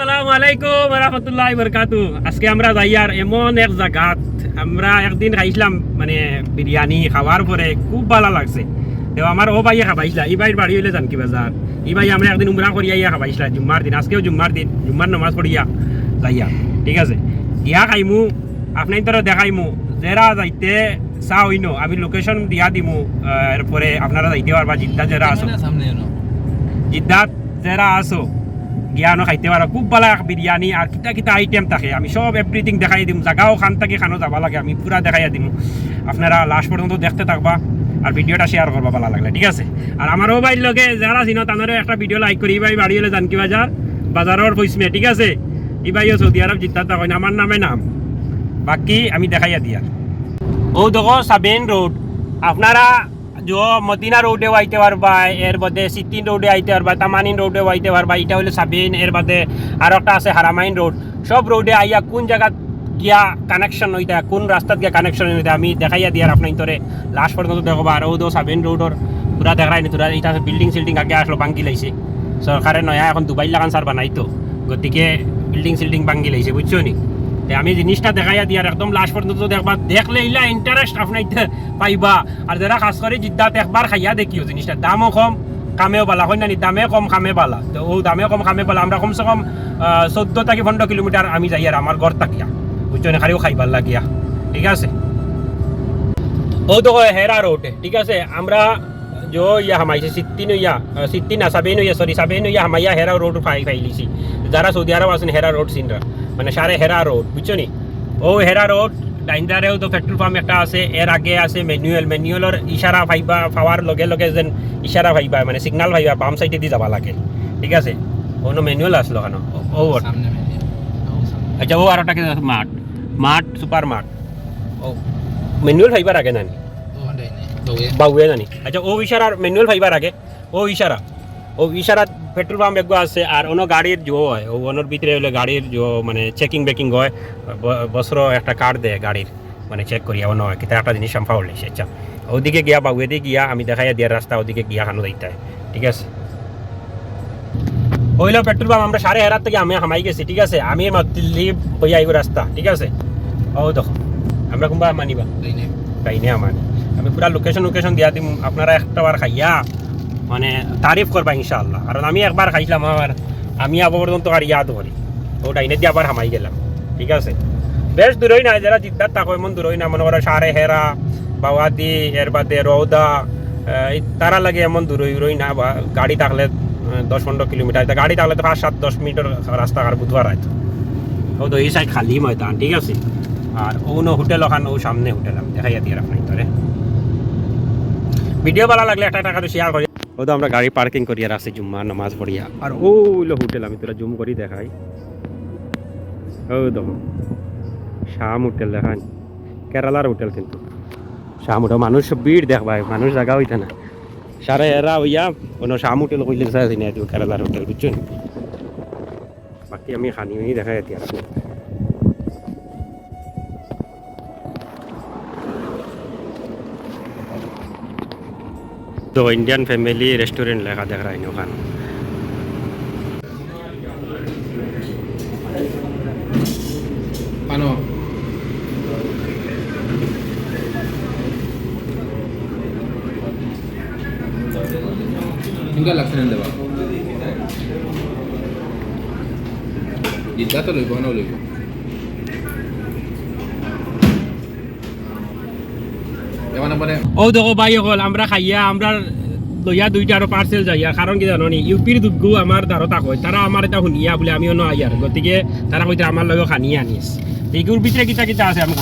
আসসালামু আলাইকুম রহমতুল্লাহ বরকাতু আজকে আমরা যাই আর এমন এক জায়গাত আমরা একদিন খাইছিলাম মানে বিরিয়ানি খাওয়ার পরে খুব ভালো লাগছে। তো আমার ও ভাইয়া খাবাইছিলা এই ভাইয়ের বাড়ি হইলে জানকি বাজার এই ভাই আমরা একদিন উমরা করিয়া ইয়া খাবাইছিলা জুম্মার দিন। আজকেও জুম্মার দিন জুম্মার নামাজ পড়িয়া যাইয়া ঠিক আছে। ইয়া খাইমু আপনার তোরা দেখাইমু। যারা যাইতে চা হইন আমি লোকেশন দিয়া দিমু এরপরে আপনারা যাইতে পারবা জিদ্দা যারা এনো। জিদ্দাত যারা আছো। জ্ঞানও খাইতে পারো খুব ভালো বিরিয়ানি আর কিতা কিতা আইটেম থাকে। আমি সব এভরিথিং দেখাই দিম। জাগাও খান থেকে, খানো যাবা লাগে। আমি পুরা দেখাই দিম। আপনারা লাস্ট পর্যন্ত দেখতে থাকবা আর ভিডিওটা শেয়ার করবা ভালো লাগলে, ঠিক আছে? আর আমারও বাইর লগে যারা চিনো তাদেরও একটা ভিডিও লাইক করি ভাই বাড়ি হলে জানকি বাজার বাজারের পয়সমে ঠিক আছে? এই ভাইও সৌদি আরব জিদ্দাত থাকেন আমার নামে নাম। বাকি আমি দেখাইয়া দিয়া। ও দেখো সাবেন রোড আপনারা जो মদিনা রোডে আইতে পারবা এর বাদে সিটিন রোডে আইতে পারবা তামানিন রোডে আইতে পারবা এটা হলো সাবিন এর বাদে আর একটা আছে হারামাইন রোড সব রোডে আইয়া কোন জায়গা গিয়া কানেকশন হইতা কোন রাস্তাত গিয়া কানেকশন হইতা আমি দেখাইয়া দিয়ার আপনার তোরে লাস্ট পর্যন্ত দেখবা আর ও দো সাবিন রোডর পুরা দেখাই নি তোরা এটা বিল্ডিং সিল্ডিং আগে আসলো বাঙ্গি লাইছে সরকারে নয়া এখন দুবাই লাগান সার বানাইতো গতিকে বিল্ডিং সিল্ডিং বাঙ্গি লাইছে বুঝছ নি আমি জিনিসটা দেখাইয়া দিয়ার একদম লাস্ট পর্যন্ত দেখবা। দেখলে এলা ইন্টারেস্ট আপনার পাইবা। আর যারা কাজ করে, জিদ্দাতে একবার খাইয়া দেখিও জিনিসটা। দামও কম, কামেও বালা। হয় না দামে কম, কামে বালা। তো ও দামে কম, কামে বালা। আমরা কমসে কম চোদ্দ থেকে পনেরো কিলোমিটার আমি যাই আর আমার ঘর তাকিয়া বুঝছ খারিও খালিও খাইবার লাগিয়া। ঠিক আছে? ও তো হেরা রোড ঠিক আছে? আমরা যো ইয়া হামাইছে सित्ती নইয়া सित्ती না সাবেই নইয়া সরি সাবেই নইয়া হামাইয়া হেরা রোড फाई फाई যারা সৌদি আরব আছেন হেরা রোড সিনরা মানে সারে হেরা রোড বুঝছ নি? ও হেরা রোড ডাইন্দারেও তো পেট্রোল পাম্প একটা আছে এর আগে আছে ম্যানুয়াল ম্যানুয়ালের ইশারা ভাইবা পাওয়ার লগে লগে যেন ইশারা ভাইবা মানে সিগনাল ভাইবা বাম সাইডে দি যাবা লাগে ঠিক আছে? কোনো ম্যানুয়াল আসলো কেন ও আচ্ছা ও আর একটা মাঠ মাঠ সুপার মাঠ ও ম্যানুয়াল ভাইবার আগে নানি? বাউয়ে জানি আচ্ছা ও ইশারার ম্যানুয়াল ফাইবার আগে ও ইশারা ও ইশারা পেট্রোল পাম্প একগো আছে আর অন্য গাড়ির জো হয়। ও অন্যর ভিতরে হলে গাড়ির জো মানে চেকিং বেকিং হয়। বছর একটা কার্ড দেয় গাড়ির মানে চেক করিয়া অন্য হয়। কিতা একটা জিনিস সম্পা হলে আচ্ছা ওদিকে গিয়া বা দিয়ে গিয়া আমি দেখাইয়া দিয়ার রাস্তা ওদিকে গিয়া খানো দিতে ঠিক আছে? হইল পেট্রোল পাম্প আমরা সাড়ে হেরার থেকে আমি হামাই গেছি ঠিক আছে? আমি মাতলি হইয়া আইব রাস্তা ঠিক আছে? ও দেখো আমরা কোনবা মানিবা? তাই নে আমার। আমি পুরা লোকেশন লোকেশন দিয়া দিম। আপনারা একটা বার খাইয়া মানে তারিফ করবা ইনশাআল্লাহ। কারণ আমি একবার খাইছিলাম আমার, আমি আবার পর্যন্ত আর ইয়াদ করি। ও ডাইনে দিয়ে আবার হামাই গেলাম। ঠিক আছে? বেশ দূরই না, যারা জিদ্দার থাকো এমন দূরই না, মনে করো সারে হেরা বাওয়াদি এর বাদে রৌদা তারা লাগে এমন দূরই উরই না, বা গাড়ি থাকলে দশ পনেরো কিলোমিটার গাড়ি থাকলে তো পাঁচ সাত দশ মিনিটের রাস্তা আর বুধবার আছে ও তো এই সাইড খালি ময়দান, ঠিক আছে? আর অন্য হোটেল ওখানে, ও সামনে হোটেল, আমি দেখাইয়া দিয়ে রাখলাম তোরে। ভিডিও ভালো লাগলে একটা টাকা তো শেয়ার করি। ও তো আমরা গাড়ি পার্কিং করিয়া রাখছি জুম্মা, নামাজ পড়িয়া। আর ও হইল হোটেল আমি তোরা জুম করি দেখাই। ও দেখো শাম হোটেল দেখাই। কেরালার হোটেল কিন্তু। শাম হোটেল, মানুষ ভিড় দেখ ভাই মানুষ জায়গা হইতে না। সারে এরা হইয়া, কোনো শাম হোটেল কইলে কেরালার হোটেল বুঝছেন বাকি আমি খানি উনি तो इंडियन फैमिली रेस्टोरेंट लगा देख रहा है इन खान पानो ఇంకా లక్షణం లేవా ఇద్దాతో లేవు అనో లేవు হল আমরা খাইয়া দুইটা কি শুনিয়া গতিকে আছে আমি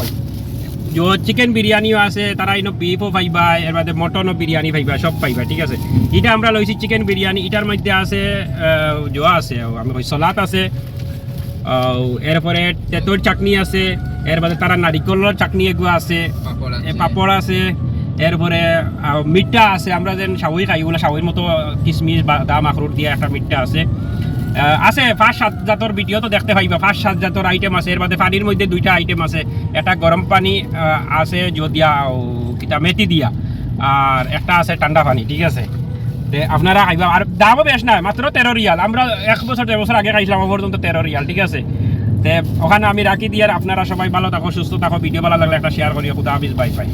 চিকেন বিরিয়ানিও আছে তারা ইনো বিফও পাইবা এর বাদে মটনও বিরিয়ানি পাইবা সব পাইবা, ঠিক আছে? এটা আমরা লইছি চিকেন বিরিয়ানি এটার মধ্যে আছে জো আছে, আমি সলাদ আছে এরপরে তেঁতর চাটনি আছে এর বাদে তারা নারিকলের চাটনি এগুলো আছে পাপড় আছে। এরপরে মিঠা আছে আমরা যেন সাবই খাই ওগুলো সাবইর মতো কিশমিশ বাদাম আখরুট দিয়ে একটা মিঠা আছে। আছে পাঁচ সাত জাতর ভিডিও তো দেখতে পাইবা পাঁচ সাত জাতর আইটেম আছে এর বাদে পানির মধ্যে দুইটা আইটেম আছে একটা গরম পানি আছে যো দিয়া ও, কিতা মেথি দিয়া আর একটা আছে ঠান্ডা পানি ঠিক আছে? আপনারা আইবা আর দামও বেশ নাই মাত্র তেরো রিয়াল আমরা এক বছর দেড় বছর আগে খাইছিলাম আমার পর্যন্ত তেরো রিয়াল ঠিক আছে? তে ওখানে আমি রাখি দিয়ে আপনারা সবাই ভালো থাকো, সুস্থ থাকো, ভিডিও ভালো লাগলে একটা শেয়ার করিও, খুদা হাফিজ বাই বাই